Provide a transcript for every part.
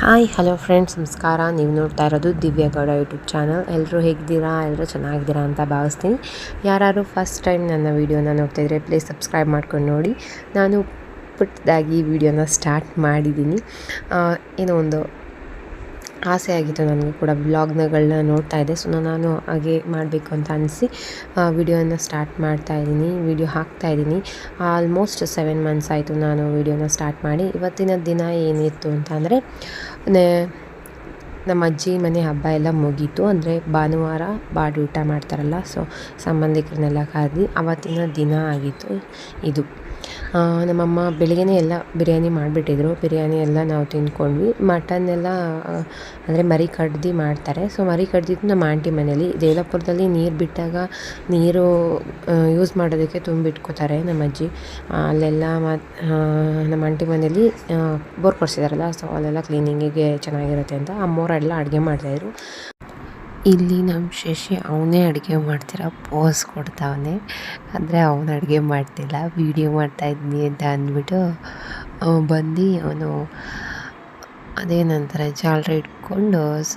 Hi, hello friends, ನಮಸ್ಕಾರ. ನೀವು ನೋಡ್ತಾ ಇರೋದು ದಿವ್ಯಗೌಡ ಯೂಟ್ಯೂಬ್ ಚಾನಲ್. ಎಲ್ಲರೂ ಹೇಗಿದ್ದೀರಾ? ಎಲ್ಲರೂ ಚೆನ್ನಾಗಿದ್ದೀರಾ ಅಂತ ಭಾವಿಸ್ತೀನಿ. ಯಾರು ಫಸ್ಟ್ ಟೈಮ್ ನನ್ನ ವೀಡಿಯೋನ ನೋಡ್ತಾಯಿದ್ರೆ ಪ್ಲೀಸ್ ಸಬ್ಸ್ಕ್ರೈಬ್ ಮಾಡ್ಕೊಂಡು ನೋಡಿ. ನಾನು ಪುಟ್ಟದಾಗಿ ವೀಡಿಯೋನ ಸ್ಟಾರ್ಟ್ ಮಾಡಿದ್ದೀನಿ. ಏನೋ ಒಂದು ಆಸೆ ಆಗಿತ್ತು ನನಗೂ ಕೂಡ ವ್ಲಾಗ್ನಗಳನ್ನ ನೋಡ್ತಾ ಇದ್ದೆ. ಸೊ ನಾನು ಹಾಗೆ ಮಾಡಬೇಕು ಅಂತ ಅನಿಸಿ ವಿಡಿಯೋನ ಸ್ಟಾರ್ಟ್ ಮಾಡ್ತಾ ಇದ್ದೀನಿ. ವಿಡಿಯೋ ಹಾಕ್ತಾ ಇದ್ದೀನಿ. ಆಲ್ಮೋಸ್ಟ್ ಸೆವೆನ್ ಮಂತ್ಸ್ ಆಯಿತು ನಾನು ವಿಡಿಯೋನ ಸ್ಟಾರ್ಟ್ ಮಾಡಿ. ಇವತ್ತಿನ ದಿನ ಏನಿತ್ತು ಅಂತ ಅಂದರೆ ನಮ್ಮ ಅಜ್ಜಿ ಮನೆ ಹಬ್ಬ ಎಲ್ಲ ಮುಗೀತು. ಅಂದರೆ ಭಾನುವಾರ ಬಾಡಿ ಊಟ ಮಾಡ್ತಾರಲ್ಲ, ಸೊ ಸಂಬಂಧಿಕರನ್ನೆಲ್ಲ ಕರೆದು ಅವತ್ತಿನ ದಿನ ಆಗಿತ್ತು ಇದು. ನಮ್ಮಮ್ಮ ಬೆಳಿಗ್ಗೆನೇ ಎಲ್ಲ ಬಿರಿಯಾನಿ ಮಾಡಿಬಿಟ್ಟಿದ್ರು. ಬಿರಿಯಾನಿ ಎಲ್ಲ ನಾವು ತಿಂದ್ಕೊಂಡ್ವಿ. ಮಟನ್ ಎಲ್ಲ ಅಂದರೆ ಮರಿ ಕಡ್ದು ಮಾಡ್ತಾರೆ. ಸೊ ಮರಿ ಕಡ್ದಿದ್ದು ನಮ್ಮ ಆಂಟಿ ಮನೇಲಿ. ಜೈಲಪುರದಲ್ಲಿ ನೀರು ಬಿಟ್ಟಾಗ ನೀರು ಯೂಸ್ ಮಾಡೋದಕ್ಕೆ ತುಂಬಿಟ್ಕೋತಾರೆ ನಮ್ಮ ಅಜ್ಜಿ. ಅಲ್ಲೆಲ್ಲ ಮತ್ತು ನಮ್ಮ ಆಂಟಿ ಮನೇಲಿ ಬೋರ್ ಕೊಡ್ಸಿದಾರಲ್ಲ ಸೊ ಅಲ್ಲೆಲ್ಲ ಕ್ಲೀನಿಂಗಿಗೆ ಚೆನ್ನಾಗಿರುತ್ತೆ ಅಂತ. ಅಮ್ಮೋರೆಲ್ಲ ಅಡುಗೆ ಮಾಡ್ತಾಯಿದ್ರು ಇಲ್ಲಿ ನಮ್ಮ ಶಶಿ ಅವನೇ ಅಡುಗೆ ಮಾಡ್ತಿರೋ ಪೋಸ್ ಕೊಡ್ತಾವನೆ. ಅಂದರೆ ಅವನು ಅಡುಗೆ ಮಾಡ್ತಿಲ್ಲ ವೀಡಿಯೋ ಇದ್ದೀನಿ ಅಂತ ಅಂದ್ಬಿಟ್ಟು ಬಂದು ಅವನು ಅದೇನಂತಾರೆ ಜಾಲರಿ ಇಟ್ಕೊಂಡು ಸ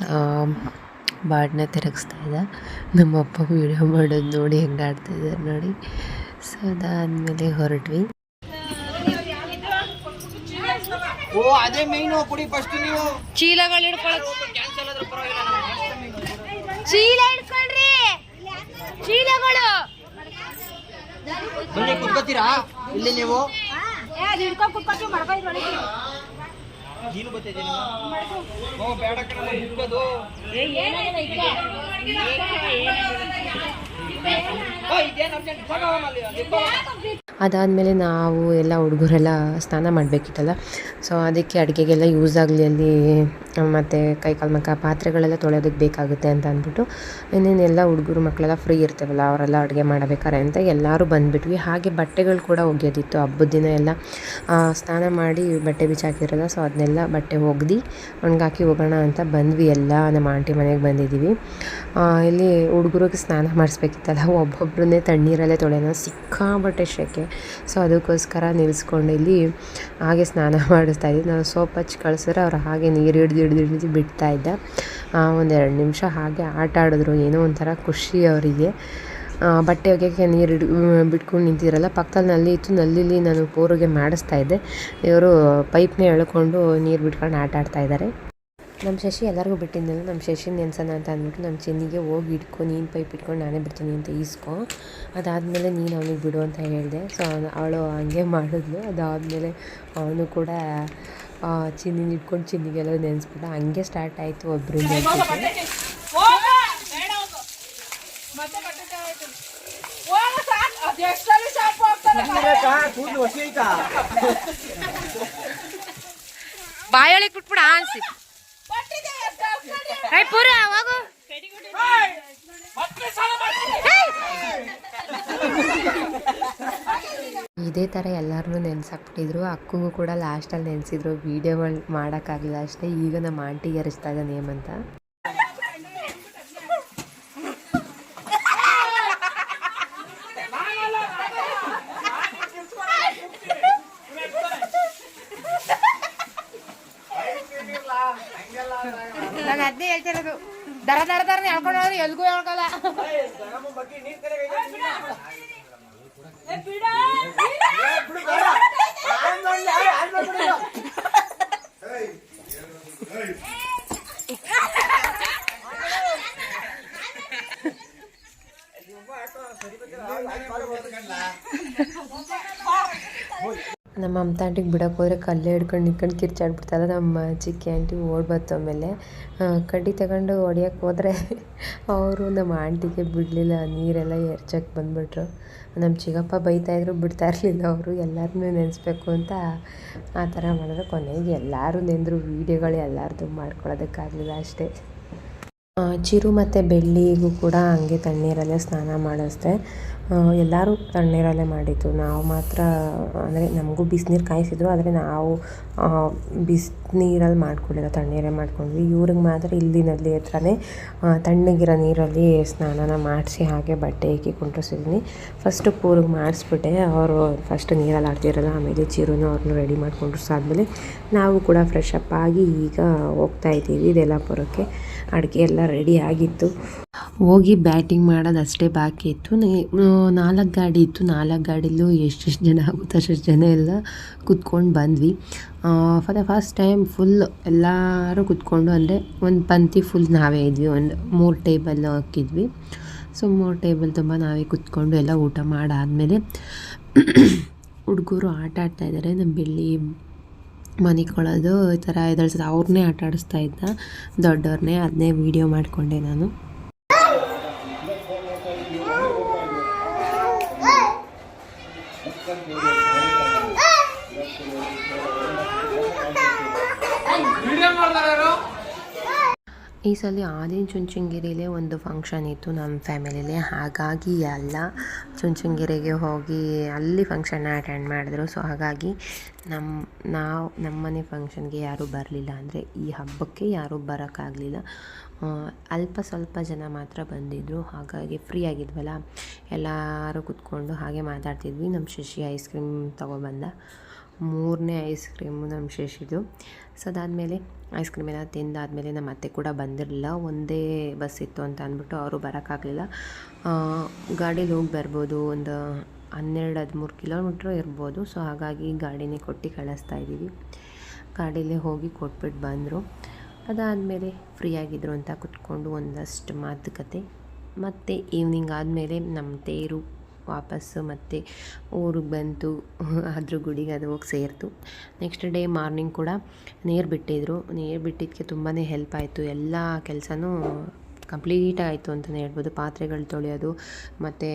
ಬಾಡನ್ನ ತಿರುಗಿಸ್ತಾ ಇದ್ದ. ನಮ್ಮಪ್ಪ ವೀಡಿಯೋ ಮಾಡೋದು ನೋಡಿ ಹೆಂಗೆ ಆಡ್ತಿದ್ದಾರೆ ನೋಡಿ. ಸೊ ಅದಾದಮೇಲೆ ಹೊರಟ್ವಿ. ಓ ಅದೇ ಮೈನು ಕುಡಿ ಫಸ್ಟ್ ನೀವು. ಚೀಲಗಳು ಚೀಲ ಇಡ್ಕೊಳ್ರಿ ಚೀಲಗಳು. ಬನ್ನಿ ಕುತ್ಕೋತೀರಾ? ಇಲ್ಲಿ ನೀವು. ಹಿಡ್ಕೊಂಡು ಕುತ್ಕೋತೀವಿ ಕಣ ಕುತ್ಕೋದು ಓ. ಅದಾದಮೇಲೆ ನಾವು ಎಲ್ಲ ಹುಡುಗರೆಲ್ಲ ಸ್ನಾನ ಮಾಡಬೇಕಿತ್ತಲ್ಲ. ಸೊ ಅದಕ್ಕೆ ಅಡುಗೆಗೆಲ್ಲ ಯೂಸ್ ಆಗಲಿ ಅಲ್ಲಿ, ಮತ್ತು ಕೈಕಾಲು ಮಕ್ಕ ಪಾತ್ರೆಗಳೆಲ್ಲ ತೊಳೆಯೋದಕ್ಕೆ ಬೇಕಾಗುತ್ತೆ ಅಂತ ಅಂದ್ಬಿಟ್ಟು ಇನ್ನೇನೆಲ್ಲ ಹುಡುಗರು ಮಕ್ಕಳೆಲ್ಲ ಫ್ರೀ ಇರ್ತೇವಲ್ಲ, ಅವರೆಲ್ಲ ಅಡುಗೆ ಮಾಡಬೇಕಾರೆ ಅಂತ ಎಲ್ಲರೂ ಬಂದುಬಿಟ್ವಿ. ಹಾಗೆ ಬಟ್ಟೆಗಳು ಕೂಡ ಒಗೆಯೋದಿತ್ತು. ಹಬ್ಬದ ದಿನ ಎಲ್ಲ ಸ್ನಾನ ಮಾಡಿ ಬಟ್ಟೆ ಬಿಚ್ಚಾಕಿರಲ್ಲ ಸೊ ಅದನ್ನೆಲ್ಲ ಬಟ್ಟೆ ಒಗ್ದು ಒಣಗಾಕಿ ಹೋಗೋಣ ಅಂತ ಬಂದ್ವಿ ಎಲ್ಲ. ನಮ್ಮ ಆಂಟಿ ಮನೆಗೆ ಬಂದಿದ್ದೀವಿ. ಇಲ್ಲಿ ಹುಡುಗರಿಗೆ ಸ್ನಾನ ಮಾಡಿಸ್ಬೇಕಿತ್ತಲ್ಲ ಒಬ್ಬೊಬ್ಬರನ್ನೇ ತಣ್ಣೀರಲ್ಲೇ ತೊಳೆಯೋಣ ಸಿಕ್ಕಾಬಟ್ಟೆ ಶೆಕೆ. ಸೊ ಅದಕ್ಕೋಸ್ಕರ ನಿಲ್ಲಿಸ್ಕೊಂಡು ಇಲ್ಲಿ ಹಾಗೆ ಸ್ನಾನ ಮಾಡಿಸ್ತಾ ಇದ್ದೀವಿ ನಾವು ಸೋಪ್ ಹಚ್ಚಿ ಕಳಿಸಿದ್ರೆ ಅವ್ರು ಹಾಗೆ ನೀರು ಹಿಡ್ದು ಹಿಡ್ದು ಹಿಡಿದು ಬಿಡ್ತಾ ಇದ್ದ. ಒಂದೆರಡು ನಿಮಿಷ ಹಾಗೆ ಆಟ ಆಡಿದ್ರು. ಏನೋ ಒಂಥರ ಖುಷಿ ಅವರಿಗೆ. ಬಟ್ಟೆ ಒಗೆಯೋಕ್ಕೆ ನೀರು ಹಿಡ್ ಬಿಟ್ಕೊಂಡು ನಿಂತಿದ್ರಲ್ಲ, ಪಕ್ಕದಲ್ಲಿ ನಲ್ಲಿ ಇತ್ತು. ನಲ್ಲಿಲಿ ನಾನು ಪೋರಿಗೆ ಮಾಡಿಸ್ತಾ ಇದ್ದೆ. ಇವರು ಪೈಪ್ನೇ ಎಳ್ಕೊಂಡು ನೀರು ಬಿಟ್ಕೊಂಡು ಆಟ ಆಡ್ತಾ ಇದ್ದಾರೆ. ನಮ್ಮ ಶಶಿ ಎಲ್ಲರಿಗೂ ಬಿಟ್ಟಿದ್ದೆಲ್ಲ ನಮ್ಮ ಶಶಿ ನೆನ್ಸೋಣ ಅಂತ ಅಂದ್ಬಿಟ್ಟು ನಮ್ಮ ಚೆನ್ನಿಗೆ ಹೋಗಿ ಇಟ್ಕೊ ನೀನು ಪೈಪ್ ಇಟ್ಕೊಂಡು ನಾನೇ ಬಿಡ್ತೀನಿ ಅಂತ ಈಸ್ಕೊ. ಅದಾದಮೇಲೆ ನೀನು ಅವನಿಗೆ ಬಿಡು ಅಂತ ಹೇಳಿದೆ. ಸೊ ಅವಳು ಹಂಗೆ ಮಾಡಿದ್ಲು. ಅದಾದಮೇಲೆ ಅವನು ಕೂಡ ಚಿನ್ನಿನ ಇಟ್ಕೊಂಡು ಚಿನ್ನಿಗೆಲ್ಲ ನೆನೆಸ್ಬಿಟ್ಟು. ಹಂಗೆ ಸ್ಟಾರ್ಟ್ ಆಯಿತು ಒಬ್ಬರಿಂದ ಬಾಯೊಳಗೆ ಬಿಟ್ಬಿಡ ಅನ್ಸಿ ರೈ ಪೂರ ಹೋಗು. ಇದೇ ಥರ ಎಲ್ಲರನ್ನೂ ನೆನ್ಸಾಕ್ಬಿಟ್ಟಿದ್ರು. ಅಕ್ಕಗೂ ಕೂಡ ಲಾಸ್ಟಲ್ಲಿ ನೆನೆಸಿದ್ರು. ವೀಡಿಯೋಗಳು ಮಾಡೋಕ್ಕಾಗಲಿಲ್ಲ ಅಷ್ಟೇ. ಈಗ ನಮ್ಮ ಆಂಟಿಗೆ ಅರಿಸ್ತಾ ಇದ್ದ ನೇಮ್ ಅಂತ ನಾನು ಅದೇ ಹೇಳ್ತಿರೋದು ದರ ದರ ದರ ಹೇಳ್ಕೊಂಡು ಎಲ್ಗೂ ಹೇಳ್ಕೊಲ್ಲ. ನಮ್ಮ ಅಮ್ಮ ಆಂಟಿಗೆ ಬಿಡಕ್ಕೆ ಹೋದರೆ ಕಲ್ಲೇ ಹಿಡ್ಕೊಂಡು ನಿಂತ್ಕೊಂಡು ಕಿರ್ಚಾಡ್ಬಿಡ್ತಾಳೆ. ನಮ್ಮ ಚಿಕ್ಕಿ ಆಂಟಿ ಓಡ್ಬತ್ತು ಬಂತು ಆಮೇಲೆ. ಕಡ್ಡಿ ತಗೊಂಡು ಹೊಡಿಯೋಕ್ಕೆ ಹೋದರೆ ಅವರು ನಮ್ಮ ಆಂಟಿಗೆ ಬಿಡಲಿಲ್ಲ, ನೀರೆಲ್ಲ ಎರ್ಚಕ್ಕೆ ಬಂದುಬಿಟ್ರು. ನಮ್ಮ ಚಿಕ್ಕಪ್ಪ ಬೈತಾಯಿದ್ರು ಬಿಡ್ತಾ ಇರಲಿಲ್ಲ ಅವರು. ಎಲ್ಲರನ್ನೂ ನೆನೆಸ್ಬೇಕು ಅಂತ ಆ ಥರ ಮಾಡಿದ್ರೆ. ಕೊನೆಗೆ ಎಲ್ಲರೂ ನೆಂದರು, ವೀಡಿಯೋಗಳು ಎಲ್ಲರದು ಮಾಡ್ಕೊಳ್ಳೋದಕ್ಕಾಗಲಿಲ್ಲ ಅಷ್ಟೇ. ಚಿರು ಮತ್ತು ಬೆಳ್ಳಿಗೂ ಕೂಡ ಹಂಗೆ ತಣ್ಣೀರಲ್ಲೇ ಸ್ನಾನ ಮಾಡಿಸ್ದೆ. ಎಲ್ಲರೂ ತಣ್ಣೀರಲ್ಲೇ ಮಾಡಿದ್ದು. ನಾವು ಮಾತ್ರ, ಅಂದರೆ ನಮಗೂ ಬಿಸಿನೀರು ಕಾಯಿಸಿದ್ರು, ಆದರೆ ನಾವು ಬಿಸಿನೀರಲ್ಲಿ ಮಾಡ್ಕೊಳ್ಳಿಲ್ಲ ತಣ್ಣೀರೇ ಮಾಡ್ಕೊಂಡ್ವಿ. ಇವ್ರಿಗೆ ಮಾತ್ರ ಇಲ್ಲಿ ನದಿ ಹತ್ರನೇ ತಣ್ಣಗಿರೋ ನೀರಲ್ಲಿ ಸ್ನಾನನ ಮಾಡಿಸಿ ಹಾಗೆ ಬಟ್ಟೆ ಇಕ್ಕಿ ಕುಂಡ್ರಿಸಿದ್ದೀನಿ ಫಸ್ಟು ಪೂರ್ಗೆ ಮಾಡಿಸ್ಬಿಟ್ಟೆ, ಅವರು ಫಸ್ಟ್ ನೀರಲ್ಲಿ ಆಡ್ತಿರಲ್ಲ, ಆಮೇಲೆ ಚಿರುನು ಅವ್ರನ್ನೂ ರೆಡಿ ಮಾಡ್ಕೊಂಡಿಸಾದ್ಮೇಲೆ ನಾವು ಕೂಡ ಫ್ರೆಶ್ ಅಪ್ ಆಗಿ ಈಗ ಹೋಗ್ತಾ ಇದ್ದೀವಿ ಯಲ್ಲಾಪುರಕ್ಕೆ ಅಡುಗೆ ಎಲ್ಲ ರೆಡಿ ಆಗಿತ್ತು. ಹೋಗಿ ಬ್ಯಾಟಿಂಗ್ ಮಾಡೋದು ಅಷ್ಟೇ ಬಾಕಿ ಇತ್ತು. ನಾಲ್ಕು ಗಾಡಿ ಇತ್ತು. ನಾಲ್ಕು ಗಾಡಿಲೂ ಎಷ್ಟೆಷ್ಟು ಜನ ಆಗುತ್ತೆ ಅಷ್ಟೆಷ್ಟು ಜನ ಎಲ್ಲ ಕುತ್ಕೊಂಡು ಬಂದ್ವಿ. For the first time full ಎಲ್ಲರೂ ಕುತ್ಕೊಂಡು ಅಂದರೆ ಒಂದು ಪಂಕ್ತಿ ಫುಲ್ ನಾವೇ ಇದ್ವಿ. ಒಂದು ಮೂರು ಟೇಬಲ್ ಹಾಕಿದ್ವಿ. ಸೊ ಮೂರು ಟೇಬಲ್ ತುಂಬ ನಾವೇ ಕುತ್ಕೊಂಡು ಎಲ್ಲ ಊಟ ಮಾಡಾದಮೇಲೆ ಹುಡುಗರು ಆಟ ಆಡ್ತಾ ಇದ್ದಾರೆ ನಮ್ಮ ಬೆಳ್ಳಿ ಮನಿಕೊಳ್ಳೋದು ಈ ಥರ ಎದಳ್ಸೋದು ಅವ್ರನ್ನೇ ಆಟ ಆಡಿಸ್ತಾ ಇದ್ದ. ದೊಡ್ಡವ್ರನ್ನೇ ಅದನ್ನೇ ವೀಡಿಯೋ ಮಾಡಿಕೊಂಡೆ ನಾನು. ಈ ಸಲ ಆದಿನ ಚುಂಚನಗಿರಿಲೇ ಒಂದು ಫಂಕ್ಷನ್ ಇತ್ತು ನಮ್ಮ ಫ್ಯಾಮಿಲಿಲಿ ಹಾಗಾಗಿ ಎಲ್ಲ ಚುಂಚನಗಿರಿಗೆ ಹೋಗಿ ಅಲ್ಲಿ ಫಂಕ್ಷನ್ನ ಅಟೆಂಡ್ ಮಾಡಿದ್ರು. ಸೊ ಹಾಗಾಗಿ ನಮ್ಮ ನಾವು, ನಮ್ಮನೆ ಫಂಕ್ಷನ್ಗೆ ಯಾರೂ ಬರಲಿಲ್ಲ ಅಂದರೆ ಈ ಹಬ್ಬಕ್ಕೆ ಯಾರೂ ಬರೋಕ್ಕಾಗಲಿಲ್ಲ. ಅಲ್ಪ ಸ್ವಲ್ಪ ಜನ ಮಾತ್ರ ಬಂದಿದ್ದರು ಹಾಗಾಗಿ ಫ್ರೀ ಆಗಿದ್ವಲ್ಲ, ಎಲ್ಲರೂ ಕೂತ್ಕೊಂಡು ಹಾಗೆ ಮಾತಾಡ್ತಿದ್ವಿ. ನಮ್ಮ ಶಶಿ ಐಸ್ ಕ್ರೀಮ್ ತೊಗೊಬಂದ. ಮೂರನೇ ಐಸ್ ಕ್ರೀಮು ನಮ್ಮ ಶಶಿದು. ಸೊ ಅದಾದಮೇಲೆ ಐಸ್ ಕ್ರೀಮ್ ಎಲ್ಲ ತಿಂದಾದಮೇಲೆ ನಮ್ಮ ಅತ್ತೆ ಕೂಡ ಬಂದಿರಲಿಲ್ಲ. ಒಂದೇ ಬಸ್ ಇತ್ತು ಅಂತ ಅಂದ್ಬಿಟ್ಟು ಅವರು ಬರೋಕ್ಕಾಗಲಿಲ್ಲ. ಗಾಡೀಲಿ ಹೋಗಿ ಬರ್ಬೋದು. ಒಂದು ಹನ್ನೆರಡು, ಹದಿಮೂರು ಕಿಲೋಮೀಟ್ರ್ ಇರ್ಬೋದು. ಸೊ ಹಾಗಾಗಿ ಗಾಡಿನೇ ಕೊಟ್ಟು ಕಳಿಸ್ತಾ ಇದ್ದೀವಿ. ಗಾಡೀಲೇ ಹೋಗಿ ಕೊಟ್ಬಿಟ್ಟು ಬಂದರು. ಅದಾದಮೇಲೆ ಆಗಿದ್ರು ಅಂತ ಕುತ್ಕೊಂಡು ಒಂದಷ್ಟು ಮಾತುಕತೆ. ಮತ್ತು ಈವ್ನಿಂಗ್ ಆದಮೇಲೆ ನಮ್ಮ ತೇರು ವಾಪಸ್ಸು ಮತ್ತು ಊರಿಗೆ ಬಂತು ಅದ್ರ ಗುಡಿಗೆ ಅದು ಹೋಗಿ ಸೇರ್ತು. ನೆಕ್ಸ್ಟ್ ಡೇ ಮಾರ್ನಿಂಗ್ ಕೂಡ ನೀರು ಬಿಟ್ಟಿದ್ರು. ನೀರು ಬಿಟ್ಟಿದ್ದಕ್ಕೆ ತುಂಬಾ ಹೆಲ್ಪ್ ಆಯಿತು. ಎಲ್ಲ ಕೆಲಸನೂ ಕಂಪ್ಲೀಟ್ ಆಯಿತು ಅಂತಲೇ ಹೇಳ್ಬೋದು. ಪಾತ್ರೆಗಳು ತೊಳೆಯೋದು ಮತ್ತು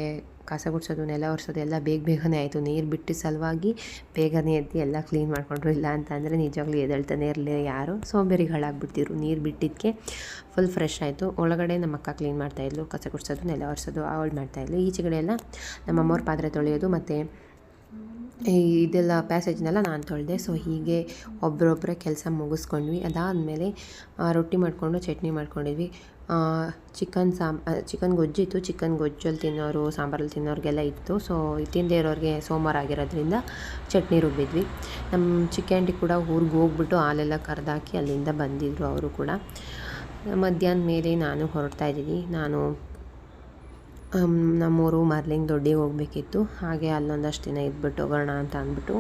ಕಸ ಗುಡಿಸೋದು, ನೆಲ ಒರೆಸೋದು ಎಲ್ಲ ಬೇಗ ಬೇಗನೆ ಆಯಿತು. ನೀರು ಬಿಟ್ಟು ಸಲುವಾಗಿ ಬೇಗನೆ ಎದ್ದು ಎಲ್ಲ ಕ್ಲೀನ್ ಮಾಡಿಕೊಂಡ್ರು. ಇಲ್ಲ ಅಂತಂದರೆ ನಿಜವಾಗ್ಲೂ ಎದ್ದೇಳ್ತಾನೆ ಇರಲಿಲ್ಲ ಯಾರು. ಸೋಂಬೇರಿಗಳಾಗ್ಬಿಡ್ತಿದ್ರು. ನೀರು ಬಿಟ್ಟಿದ್ದಕ್ಕೆ ಫುಲ್ ಫ್ರೆಶ್ ಆಯಿತು. ಒಳಗಡೆ ನಮ್ಮ ಅಕ್ಕ ಕ್ಲೀನ್ ಮಾಡ್ತಾಯಿದ್ಲು ಕಸ ಗುಡಿಸೋದು, ನೆಲ ಒರೆಸೋದು ಅವಳು ಮಾಡ್ತಾಯಿದ್ಲು ಈಚೆಗಡೆ ಎಲ್ಲ ನಮ್ಮ ಅಮ್ಮವ್ರ ಪಾತ್ರೆ ತೊಳೆಯೋದು ಮತ್ತು ಇದೆಲ್ಲ ಪ್ಯಾಸೇಜ್ನೆಲ್ಲ ನಾನು ತೊಳೆದೆ. ಸೊ ಹೀಗೆ ಒಬ್ಬರೊಬ್ಬರೇ ಕೆಲಸ ಮುಗಿಸ್ಕೊಂಡ್ವಿ. ಅದಾದಮೇಲೆ ರೊಟ್ಟಿ ಮಾಡಿಕೊಂಡು ಚಟ್ನಿ ಮಾಡ್ಕೊಂಡಿದ್ವಿ. ಚಿಕನ್ ಸಾಂಬ್ ಚಿಕನ್ ಗೊಜ್ಜಿತ್ತು. ಚಿಕನ್ ಗೊಜ್ಜಲ್ಲಿ ತಿನ್ನೋರು, ಸಾಂಬಾರಲ್ಲಿ ತಿನ್ನೋರಿಗೆಲ್ಲ ಇತ್ತು. ಸೊ ತಿಂದೇ ಇರೋರಿಗೆ ಸೋಮವಾರ ಆಗಿರೋದ್ರಿಂದ ಚಟ್ನಿ ರುಬ್ಬಿದ್ವಿ. ನಮ್ಮ ಚಿಕ್ಕಂಡಿ ಕೂಡ ಊರಿಗೆ ಹೋಗ್ಬಿಟ್ಟು ಹಾಲೆಲ್ಲ ಕರೆದಾಕಿ ಅಲ್ಲಿಂದ ಬಂದಿದ್ದರು ಅವರು ಕೂಡ. ಮಧ್ಯಾಹ್ನ ಮೇಲೆ ನಾನು ಹೊರಡ್ತಾ ಇದ್ದೀನಿ. ನಾನು ನಮ್ಮೂರು ಮಾರ್ಲಿಂಗ್ ದೊಡ್ಡಿಗೆ ಹೋಗಬೇಕಿತ್ತು ಹಾಗೆ ಅಲ್ಲೊಂದಷ್ಟು ದಿನ ಇದ್ಬಿಟ್ಟು ಹೋಗೋಣ ಅಂತ ಅಂದ್ಬಿಟ್ಟು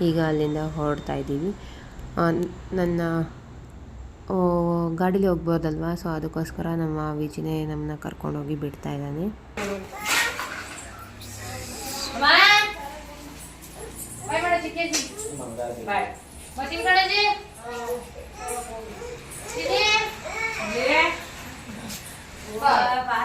ಈಗ ಅಲ್ಲಿಂದ ಹೊರಡ್ತಾ ಇದ್ದೀವಿ ನನ್ನ ಗಾಡೀಲಿ ಹೋಗ್ಬೋದಲ್ವಾ ಸೊ ಅದಕ್ಕೋಸ್ಕರ ನಮ್ಮ ವಿಜಿನೇ ನಮ್ಮನ್ನ ಕರ್ಕೊಂಡೋಗಿ ಬಿಡ್ತಾ ಇದ್ದಾನೆ ಬಾಯ್ ಮಾಡ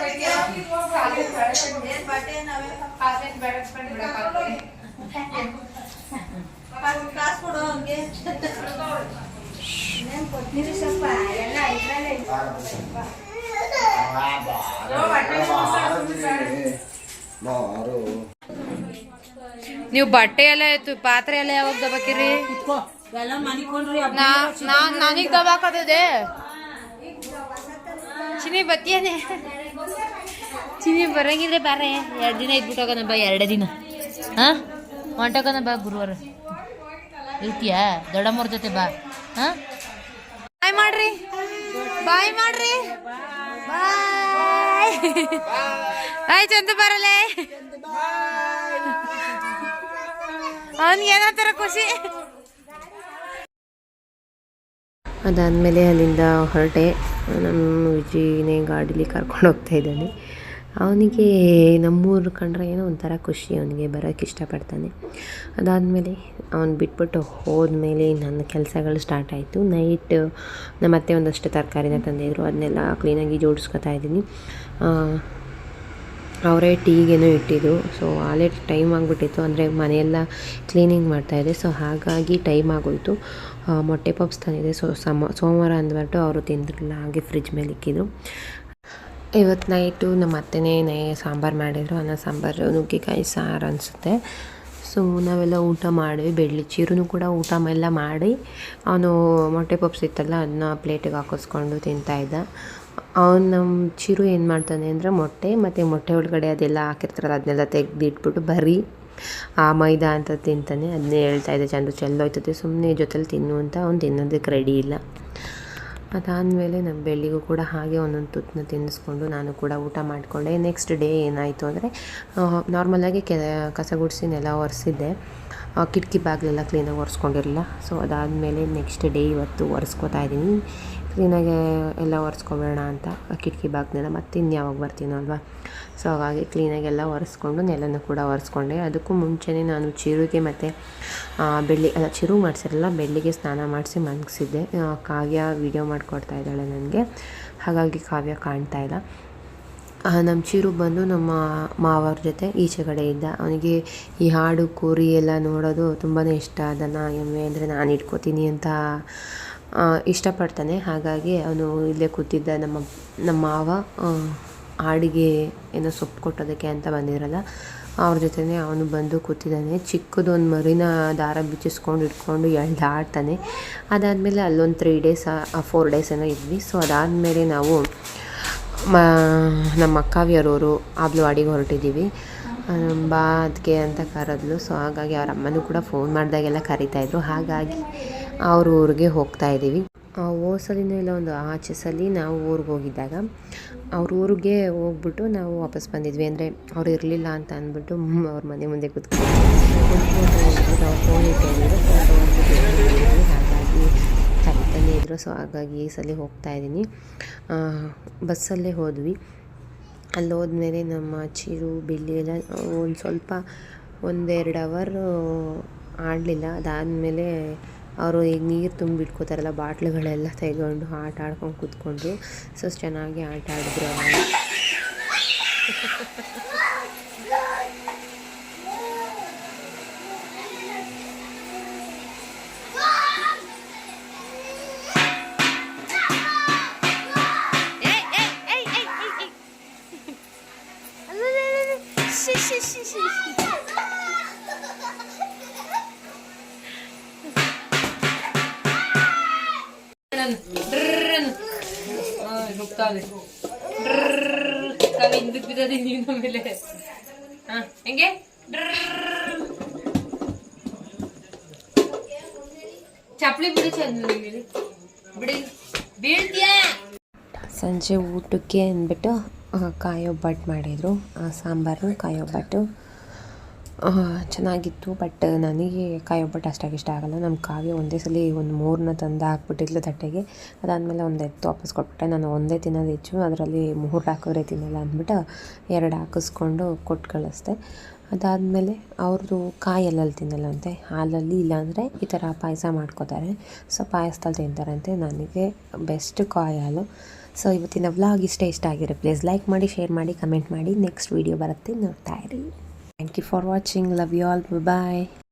ಚಿಕ್ಕೇಜಿ ಬಾಯ್ ಮತ್ತಿನ ಕಡೆಜಿ ಚಿನಿ ಬಾ ಬಾರವೇಲೆ ಬಾ ಬಾ ಬಾ ಮಾರು ನೀವು ಬಟ್ಟೆ ಎಲ್ಲ ಇತ್ತು ಪಾತ್ರೆ ಎಲ್ಲ ಯಾವಾಗ ದಬಾಕಿರಿ ನನಗ್ ದಬಾಕದಿದೆ ಚಿನಿ ಬತ್ತಿಯಾನೆ ಚಿನಿ ಬರಂಗಿದ್ರೆ ಬಾರೆ ಎರಡು ದಿನ ಇದ್ಬಿಟ್ಟು ಹೋಗೋಣ ಬಾ ಎರಡೇ ದಿನ. ಹಾ? ಹೊಂಟೋಗೋಣ ಬಾ ಗುರುವಾರ. ಇರ್ತೀಯಾ ದೊಡ್ಡಮ್ಮವ್ರ ಜೊತೆ ಬಾ. ಹಾ? ಬಾಯ್ ಮಾಡ್ರಿ. ಬಾಯ್ ಮಾಡ್ರಿ. ಬಾಯ್. ಬಾಯ್. ಚಂದ ಬರಲೇ. ಅವನ್ಗೆ ಏನೋ ಖುಷಿ? ಅದಾದಮೇಲೆ ಅಲ್ಲಿಂದ ಹೊರಟೆ. ನಮ್ಮ ವಿಜಿನೇ ಗಾಡೀಲಿ ಕರ್ಕೊಂಡು ಹೋಗ್ತಾ ಇದ್ದಾನೆ. ಅವನಿಗೆ ನಮ್ಮೂರು ಕಂಡ್ರೆ ಏನೋ ಒಂಥರ ಖುಷಿ, ಅವನಿಗೆ ಬರೋಕ್ಕೆ ಇಷ್ಟಪಡ್ತಾನೆ. ಅದಾದಮೇಲೆ ಅವ್ನು ಬಿಟ್ಬಿಟ್ಟು ಹೋದ್ಮೇಲೆ ನನ್ನ ಕೆಲಸಗಳು ಸ್ಟಾರ್ಟ್ ಆಯಿತು. ನೈಟ್ ನಮ್ಮ ಮತ್ತೆ ಒಂದಷ್ಟು ತರಕಾರಿನ ತಂದಿದ್ರು. ಅದನ್ನೆಲ್ಲ ಕ್ಲೀನಾಗಿ ಜೋಡಿಸ್ಕೊತಾ ಇದ್ದೀನಿ. ಅವರೇ ಟೀಗೇನೋ ಇಟ್ಟಿದ್ದು ಸೊ ಆಲೇ ಟೈಮ್ ಆಗಿಬಿಟ್ಟಿತ್ತು. ಅಂದರೆ ಮನೆಯೆಲ್ಲ ಕ್ಲೀನಿಂಗ್ ಮಾಡ್ತಾಯಿದೆ ಸೊ ಹಾಗಾಗಿ ಟೈಮ್ ಆಗೋಯಿತು. ಮೊಟ್ಟೆ ಪಪ್ಸ್ ತಂದಿದೆ ಸೊ ಸಮ, ಸೋಮವಾರ ಅಂದ್ಬಿಟ್ಟು ಅವರು ತಿಂದಿರಲಿಲ್ಲ ಹಾಗೆ ಫ್ರಿಜ್ ಮೇಲೆ ಇಕ್ಕಿದ್ರು. ಇವತ್ತು ನೈಟು ನಮ್ಮ ಅತ್ತೆನೇ ನೈ, ಸಾಂಬಾರು ಮಾಡಿದರು. ಅನ್ನ, ಸಾಂಬಾರು, ನುಗ್ಗಿಕಾಯಿ, ಸಾರು ಅನಿಸುತ್ತೆ. ಸೊ ನಾವೆಲ್ಲ ಊಟ ಮಾಡಿ ಬೆಳ್ಳಿ ಚೀರುನು ಕೂಡ ಊಟ ಎಲ್ಲ ಮಾಡಿ, ಅವನು ಮೊಟ್ಟೆ ಪಪ್ಸ್ ಇತ್ತಲ್ಲ ಅದನ್ನ ಪ್ಲೇಟಿಗೆ ಹಾಕಿಸ್ಕೊಂಡು ತಿಂತಾಯಿದ್ದ ಅವ್ನು ನಮ್ಮ ಚಿರು ಏನು ಮಾಡ್ತಾನೆ ಅಂದರೆ ಮೊಟ್ಟೆ ಮತ್ತು ಮೊಟ್ಟೆ ಒಳಗಡೆ ಅದೆಲ್ಲ ಹಾಕಿರ್ತಾರಲ್ಲ, ಅದನ್ನೆಲ್ಲ ತೆಗೆದಿಟ್ಬಿಟ್ಟು ಬರೀ ಆ ಮೈದಾ ಅಂತ ತಿಂತಾನೆ. ಅದನ್ನೇ ಹೇಳ್ತಾ ಇದ್ದೆ, ಚಂದ್ರು ಚೆಲ್ಲೋಯ್ತದೆ ಸುಮ್ಮನೆ ಜೊತೆಲಿ ತಿನ್ನು ಅಂತ ಅವ್ನು ತಿನ್ನೋದಕ್ಕೆ ರೆಡಿ ಇಲ್ಲ. ಅದಾದಮೇಲೆ ನಮ್ಮ ಬೆಳ್ಳಿಗೂ ಕೂಡ ಹಾಗೆ ಒಂದೊಂದು ತುತ್ತನ್ನ ತಿನ್ನಿಸ್ಕೊಂಡು ನಾನು ಕೂಡ ಊಟ ಮಾಡಿಕೊಂಡೆ. ನೆಕ್ಸ್ಟ್ ಡೇ ಏನಾಯಿತು ಅಂದರೆ ನಾರ್ಮಲಾಗಿ ಕೆ ಕಸ ಗುಡಿಸಿ ನೆಲ ಒರೆಸಿದ್ದೆ ಕಿಟಕಿ ಬಾಗಿಲೆಲ್ಲ ಕ್ಲೀನಾಗಿ ಒರೆಸ್ಕೊಂಡಿರಲಿಲ್ಲ. ಸೊ ಅದಾದಮೇಲೆ ನೆಕ್ಸ್ಟ್ ಡೇ ಇವತ್ತು ಒರೆಸ್ಕೊತಾ ಇದ್ದೀನಿ ಕ್ಲೀನಾಗಿ ಎಲ್ಲ ಒರೆಸ್ಕೊಬೇಡ ಅಂತ ಕಿಟಕಿ ಬಾಗಿಲೆಲ್ಲ ಮತ್ತೆ ಇನ್ಯಾವಾಗ ಬರ್ತೀನೋ ಅಲ್ವಾ? ಸೊ ಹಾಗಾಗಿ ಕ್ಲೀನಾಗಿ ಎಲ್ಲ ಒರೆಸ್ಕೊಂಡು ನೆಲನೂ ಕೂಡ ಒರೆಸ್ಕೊಂಡೆ. ಅದಕ್ಕೂ ಮುಂಚೆನೇ ನಾನು ಚಿರುಗೆ ಮತ್ತು ಬೆಳ್ಳಿ, ಅಲ್ಲ, ಚಿರು ಮಾಡಿಸಿರಲ್ಲ, ಬೆಳ್ಳಿಗೆ ಸ್ನಾನ ಮಾಡಿಸಿ ಮಲಗಿಸಿದ್ದೆ. ಕಾವ್ಯ ವೀಡಿಯೋ ಮಾಡಿಕೊಡ್ತಾ ಇದ್ದಾಳೆ ನನಗೆ. ಹಾಗಾಗಿ ಕಾವ್ಯ ಕಾಣ್ತಾ ಇಲ್ಲ. ನಮ್ಮ ಚಿರು ಬಂದು ನಮ್ಮ ಮಾವರ ಜೊತೆ ಈಚೆ ಕಡೆ ಇದ್ದ. ಅವನಿಗೆ ಈ ಹಾಡು, ಕೂರಿ ಎಲ್ಲ ನೋಡೋದು ತುಂಬಾ ಇಷ್ಟ. ಅದನ್ನು ಎಮ್ಮೆ ಅಂದರೆ ನಾನು ಇಟ್ಕೋತೀನಿ ಅಂತ ಇಷ್ಟಪಡ್ತಾನೆ. ಹಾಗಾಗಿ ಅವನು ಇಲ್ಲೇ ಕೂತಿದ್ದ ನಮ್ಮ ನಮ್ಮ ಮಾವ ಆಡಿಗೆ ಏನೋ ಸೊಪ್ಪು ಕೊಟ್ಟೋದಕ್ಕೆ ಅಂತ ಬಂದಿರಲ್ಲ, ಅವ್ರ ಜೊತೆನೇ ಅವನು ಬಂದು ಕೂತಿದ್ದಾನೆ. ಚಿಕ್ಕದೊಂದು ಮರಿನ ದಾರ ಬಿಚ್ಚಿಸ್ಕೊಂಡು ಇಟ್ಕೊಂಡು ಎಳ್ದಾಡ್ತಾನೆ ಅದಾದಮೇಲೆ ಅಲ್ಲೊಂದು ತ್ರೀ ಡೇಸ್ ಫೋರ್ ಡೇಸ್ ಏನೋ ಇದ್ವಿ. ಸೊ ಅದಾದಮೇಲೆ ನಾವು, ಮ, ನಮ್ಮ ಕಾವ್ಯರವರು ಆಬ್ಲವಾಡಿಗೆ ಹೊರಟಿದ್ದೀವಿ. ಬಾ ಅದಕ್ಕೆ ಅಂತ ಕರೆದ್ಲು. ಸೊ ಹಾಗಾಗಿ ಅವ್ರ ಅಮ್ಮನೂ ಕೂಡ ಫೋನ್ ಮಾಡಿದಾಗೆಲ್ಲ ಕರಿತಾಯಿದ್ರು ಹಾಗಾಗಿ ಅವ್ರ ಊರಿಗೆ ಹೋಗ್ತಾ ಇದ್ದೀವಿ. ಓಸಲಿನ ಇಲ್ಲ, ಒಂದು ಆಚೆ ಸಲ ನಾವು ಊರಿಗೆ ಹೋಗಿದ್ದಾಗ ಅವ್ರ ಊರಿಗೆ ಹೋಗ್ಬಿಟ್ಟು ನಾವು ವಾಪಸ್ ಬಂದಿದ್ವಿ. ಅಂದರೆ ಅವ್ರು ಇರಲಿಲ್ಲ ಅಂತ ಅಂದ್ಬಿಟ್ಟು ಅವ್ರ ಮನೆ ಮುಂದೆ ಕೂತ್ಕೊಂಡು ನಾವು ಫೋನ್ ಇಟ್ಟಿದ್ರು ಹಾಗಾಗಿ ಕರೆಕ್ಟಲ್ಲಿ ಇದ್ರು, ಸೊ ಹಾಗಾಗಿ ಈ ಸಲ ಹೋಗ್ತಾ ಇದ್ದೀನಿ. ಬಸ್ಸಲ್ಲೇ ಹೋದ್ವಿ. ಅಲ್ಲಿ ಹೋದ್ಮೇಲೆ ನಮ್ಮ ಚಿರು, ಬಿಲ್ಲಿ ಎಲ್ಲ ಒಂದು ಸ್ವಲ್ಪ ಒಂದೆರಡು ಅವರ್ ಆಡಲಿಲ್ಲ. ಅದಾದಮೇಲೆ ಅವರು ಈಗ ನೀರು ತುಂಬಿಟ್ಕೋತಾರಲ್ಲ ಬಾಟ್ಲುಗಳೆಲ್ಲ ತೆಗೊಂಡು ಆಟ ಆಡ್ಕೊಂಡು ಕೂತ್ಕೊಂಡ್ರು ಸೊ ಚೆನ್ನಾಗಿ ಆಟ ಆಡಿದ್ರು ಹೋಗ್ತಾವೆ ಕವಿ ಹಿಂದಕ್ಕೆ ಬಿದ್ದದೆ ನೀನು ಮೇಲೆ ಹಾ, ಹೆಂಗೆ? ಚಪ್ಪಲಿ ಬಿಡಿ ಚಂದ ಬಿಡಿ. ಬೀಳ್ತೀಯಾ? ಸಂಜೆ ಊಟಕ್ಕೆ ಅಂದ್ಬಿಟ್ಟು ಕಾಯಿ ಒಬ್ಬಟ್ಟು ಮಾಡಿದರು. ಸಾಂಬಾರು ಕಾಯಿ ಒಬ್ಬಟ್ಟು ಚೆನ್ನಾಗಿತ್ತು ಬಟ್ ನನಗೆ ಕಾಯಿ ಒಬ್ಬಟ್ಟು ಅಷ್ಟಾಗಿ ಇಷ್ಟ ಆಗಲ್ಲ. ನಮ್ಮ ಕಾವ್ಯ ಒಂದೇ ಸಲ ಒಂದು ಮೂರನ್ನ ತಂದು ಹಾಕ್ಬಿಟ್ಟಿದ್ಲು ತಟ್ಟೆಗೆ. ಅದಾದಮೇಲೆ ಒಂದು ಎತ್ತು ವಾಪಸ್ ಕೊಟ್ಬಿಟ್ಟೆ. ನಾನು ಒಂದೇ ತಿನ್ನೋದು ಹೆಚ್ಚು, ಅದರಲ್ಲಿ ಮೂರು ಹಾಕಿದ್ರೆ ತಿನ್ನಲ್ಲ ಅಂದ್ಬಿಟ್ಟು ಎರಡು ಹಾಕಿಸ್ಕೊಂಡು ಕೊಟ್ಟು ಕಳಿಸ್ದೆ. ಅದಾದಮೇಲೆ ಅವ್ರದ್ದು ಕಾಯಲ್ಲಲ್ಲಿ ತಿನ್ನಲ್ಲಂತೆ. ಹಾಲಲ್ಲಿ ಇಲ್ಲಾಂದರೆ ಈ ಥರ ಪಾಯಸ ಮಾಡ್ಕೋತಾರೆ. ಸೊ ಪಾಯಸದಲ್ಲಿ ತಿಂತಾರಂತೆ. ನನಗೆ ಬೆಸ್ಟ್ ಕಾಯಿ ಹಾಲು. ಸೊ ಇವತ್ತಿನ ವ್ಲಾಗ್ ಇಷ್ಟ ಇಷ್ಟ ಆಗಿರೋ ಪ್ಲೀಸ್ ಲೈಕ್ ಮಾಡಿ ಶೇರ್ ಮಾಡಿ ಕಮೆಂಟ್ ಮಾಡಿ. ನೆಕ್ಸ್ಟ್ ವೀಡಿಯೋ ಬರುತ್ತೆ ನೋಡ್ತಾ ಇರಿ. Thank you for watching. Love you all. Bye bye.